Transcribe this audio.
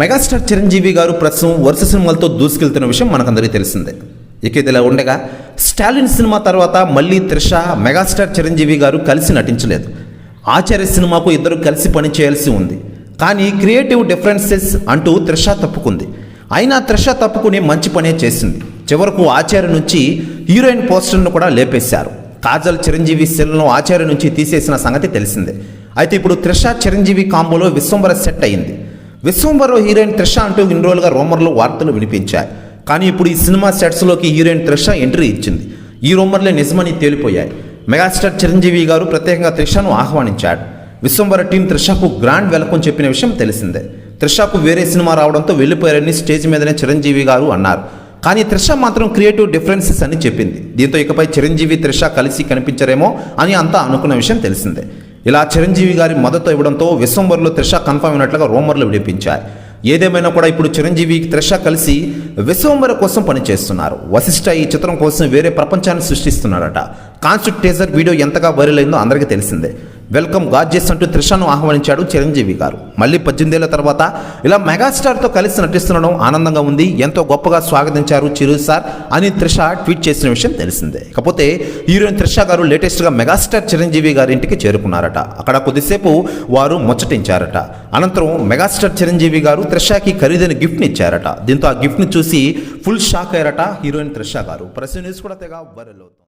Megastar Chiranjeevi గారు ప్రస్తుతం వరుస సినిమాలతో దూసుకెళ్తున్న విషయం మనకందరికీ తెలిసిందే. ఇక ఇదిలా ఉండగా స్టాలిన్ సినిమా తర్వాత మళ్ళీ త్రిష మెగాస్టార్ చిరంజీవి గారు కలిసి నటించలేదు. ఆచార్య సినిమాకు ఇద్దరు కలిసి పనిచేయాల్సి ఉంది. కానీ క్రియేటివ్ డిఫరెన్సెస్ అంటూ త్రిష తప్పుకుంది. అయినా త్రిష తప్పుకుని మంచి పనే చేసింది. చివరకు ఆచార్య నుంచి హీరోయిన్ పోస్టర్ను కూడా లేపేశారు. కాజల్ చిరంజీవి సెల్ను ఆచార్య నుంచి తీసేసిన సంగతి తెలిసిందే. అయితే ఇప్పుడు త్రిష చిరంజీవి కాంబోలో విశ్వంబర సెట్ అయింది. విశ్వంబరో హీరోయిన్ త్రిష అంటూ ఇన్ని రోజులుగా రోమర్లు వార్తలు వినిపించాయి. కానీ ఇప్పుడు ఈ సినిమా సెట్స్లోకి హీరోయిన్ త్రిష ఎంట్రీ ఇచ్చింది. ఈ రూమర్లే నిజమని తేలిపోయాయి. మెగాస్టార్ చిరంజీవి గారు ప్రత్యేకంగా త్రిషను ఆహ్వానించాడు విశ్వంబర టీం త్రిషకు గ్రాండ్ వెల్కమ్ చెప్పిన విషయం తెలిసిందే. త్రిషకు వేరే సినిమా రావడంతో వెళ్ళిపోయారని స్టేజ్ మీదనే చిరంజీవి గారు అన్నారు. కానీ త్రిష మాత్రం క్రియేటివ్ డిఫరెన్సెస్ అని చెప్పింది. దీంతో ఇకపై చిరంజీవి త్రిష కలిసి కనిపించరేమో అని అంతా అనుకున్న విషయం తెలిసిందే. ఇలా చిరంజీవి గారి మద్దతు ఇవ్వడంతో విశ్వంబర్లో త్రిష కన్ఫర్మ్ అయినట్లుగా రోమర్లు విడిపించాయి ఏదేమైనా కూడా ఇప్పుడు చిరంజీవి త్రిష కలిసి విశ్వంబర కోసం పనిచేస్తున్నారు. వశిష్ఠ ఈ చిత్రం కోసం వేరే ప్రపంచాన్ని సృష్టిస్తున్నారట కాన్సెప్ట్ టేజర్ వీడియో ఎంతగా వైరల్ అయిందో అందరికీ తెలిసిందే. వెల్కమ్ గాడ్జెస్ అంటూ త్రిషను ఆహ్వానించాడు చిరంజీవి గారు. మళ్ళీ పద్దెనిమిదేళ్ళ తర్వాత ఇలా మెగాస్టార్తో కలిసి నటిస్తుండడం ఆనందంగా ఉంది. ఎంతో గొప్పగా స్వాగతించారు చిరు సార్ అని త్రిష ట్వీట్ చేసిన విషయం తెలిసిందే. కాకపోతే హీరోయిన్ త్రిష గారు లేటెస్ట్గా మెగాస్టార్ చిరంజీవి గారి ఇంటికి చేరుకున్నారట. అక్కడ కొద్దిసేపు వారు ముచ్చటించారట. అనంతరం మెగాస్టార్ చిరంజీవి గారు త్రిషకి ఖరీదైన గిఫ్ట్ని ఇచ్చారట. దీంతో ఆ గిఫ్ట్ని చూసి ఫుల్ షాక్ అయ్యారట హీరోయిన్ త్రిష గారు. ప్రెస్ న్యూస్ కూడా తెగ వైరల్ అవుతుంది.